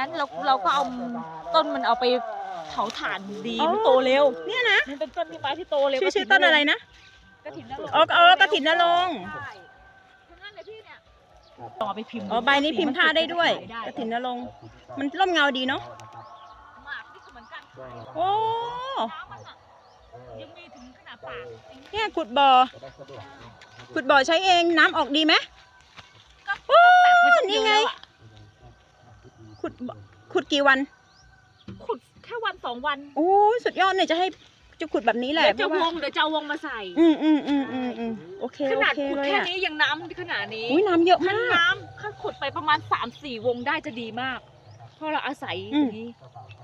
นั้นเราเราก็เอาต้นมันเอาไปเผาถ่านดีอ๋อมันโตเร็ว เนี่ยนะมันเป็นต้นที่ไม้ที่โตเร็วชื่อชื่อต้นอะไรนะกระถิ่นนรงค์อ๋ออ๋อกฐินนรงค์ใช่ทั้งนั้นเลยพี่เนี่ยต่อไปพิมพ์อ๋อใบนี้พิมพ์ผ้าได้ด้วยได้กฐินนรงค์มันร่มเงาดีเนาะหมากนี่ก็เหมือนกันโอ้น้ำมันอะยังมีถึงขนาดปากจริงเนี่ยขุดบ่อขุดบ่อใช้เองน้ำออกดีไหมก็โอ้มันจะนี่ไงเยอะอะ ขุดบ่อขุดกี่วัน ขุดแค่วันสองวันโอ้ยสุดยอดเนี่ยจะให้จะขุดแบบนี้แหละเดี๋ยวเพจะราะวว่างเดี๋ยวจะเอาวงมาใส่อืมอืมอืมอืมอืมโอเคขโอนาดเคขุดเลยแค่อะนี้ยังน้ำขนาดนี้อุ้ยน้ำเยอะถ้ามาก น้ำถ้าขุดไปประมาณ3ามสี่วงได้จะดีมาก เพราะเราอาศัยอืตรมงนี้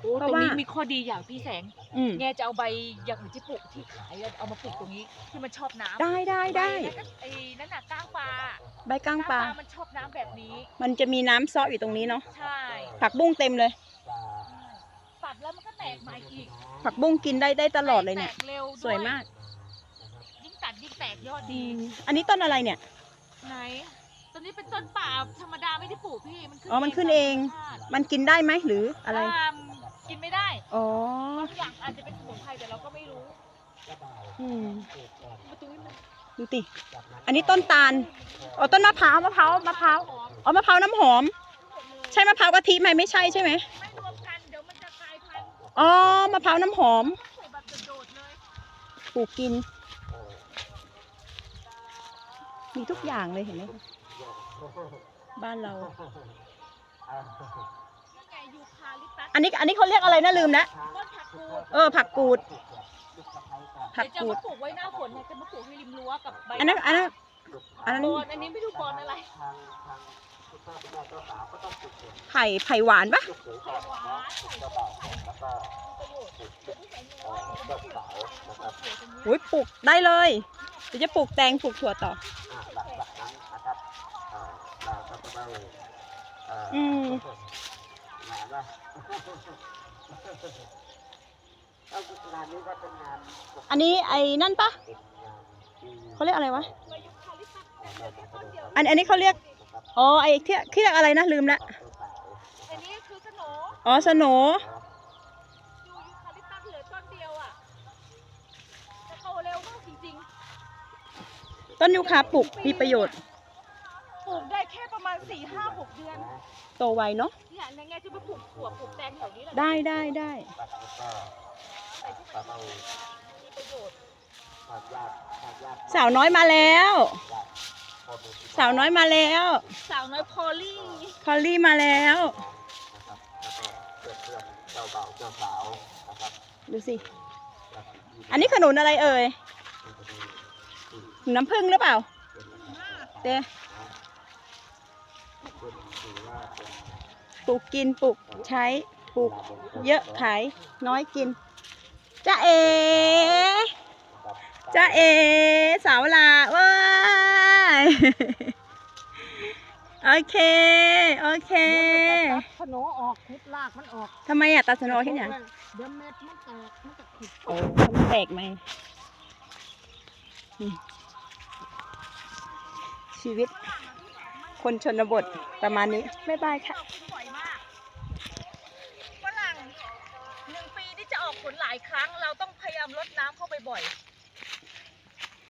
โอ้เพตรราะงนี้ว่ามีมีข้อดีอย่างพี่แสงอืม แงจะเอาใบอย่างอื่นที่ปลูกที่ขายแล้วเอามาปลูกตรงนี้ที่มันชอบน้ำได้ได้ได้ใบนั่นน่ะไอ้นั่นน่ะก้างปลาใบก้างปลา มันชอบน้ำแบบนี้ มันจะมีน้ำซออยู่ตรงนี้เนาะใช่ผักบุ้งเต็มเลยตัดแล้วมันก็แตกใหม่อีกผักบุ้งกินได้ได้ตลอดเลยเนี่ย แตกเร็วด้สวยมากยิ่งตัดยิ่งแตกยอดอืดีมอันนี้ต้นอะไรเนี่ย ไหนตัวนี้เป็นต้นป่าธรรมดาไม่ได้ ปลูกพี่มันขึ้นอ๋อมันขึ้นเอง ตามธรรมชาติมันกินได้ไหมหรืออะไรตามกินไม่ได้อ๋อบางอย่างอาจจะเป็นสมุนไพรแต่เราก็ไม่รู้อืมประตูนี้มันดูติอันนี้ต้นตาลอ๋อต้นมะพร้าวมะพร้าวมะพร้าวหอมอ๋อมะพร้าวน้ำหอม ใช่มะพร้าวกะทิไหมไม่ใช่ใช่ไหมไม่รวมกันเดี๋ยวมันจะกลายพันธุ์อ๋อมะพร้าวน้ำหอมปลูกแบบโดดๆเลยปลูกกิน มีทุกอย่างเลยเห็นไหมคะ บ้านเรานี่ไงยูคาลิปตัสอันนี้อันนี้เขาเรียกอะไรนะลืมแล้วต้นผักกูดเออผักกูด ผักเดี๋ยวจะกูด มาปลูกไว้หน้าฝนเนี่ยจะมาปลูกให้ริมรั้วกับใบอันนั้นอันนั้นอันนั้นบอนอันนี้ไม่รู้บอนอะไรไผ่ไผ่หวานปะไข่หวานอุ้ยปลูกได้เลยเดี๋ยวจะปลูกแตงปลูกถั่วต่อ อืมอันนี้ไอ้นั่นปะเขาเรียกอะไรวะ อันอันนี้เขาเรียก อ๋อไอ้ที่ที่เรียกอะไรนะลืมละ อันนี้คือขนมอ๋อสโหนดูยูคาลิปตัสเหลือต้นเดียวอะจะโตเร็วมากจริงต้นยูคาปลูกมีประโยชน์ ๆ ปลูกได้แค่ประ มาณ4 5 6เดือน โตไวเนาะ เนี่ยในไงจะไปปลูกถั่วปลูกแตงแถวนี้แหละได้ได้ได้แต่ที่มันมีประโยชน์สาวน้อยมาแล้ว สาวน้อยมาแล้วสาวน้อยพอลลี่คอลลี่มาแล้ว ดูสิ อันนี้ขนุนอะไรเอ่ย น้ำผึ้งหรือเปล่า เต้ ปลูกกินปลูกใช้ปลูกเยอะขายน้อยกินจ้าเอจ้าเอสาวลาเว้ยโอเค โอเคขนออกคุดลากมันออกทำไมอะตัดสนอที่เนี่ยเดี๋ยวเม็ดมันแตกมันจะขุดโอ้มันแตกไหมอืมชีวิต คนชนบทประมาณนี้บ๊ายบายค่ะออกผลบ่อยมากฝรั่งหนึ่งปีที่จะออกผลหลายครั้ง เราต้องพยายามลดน้ำเข้าไปบ่อย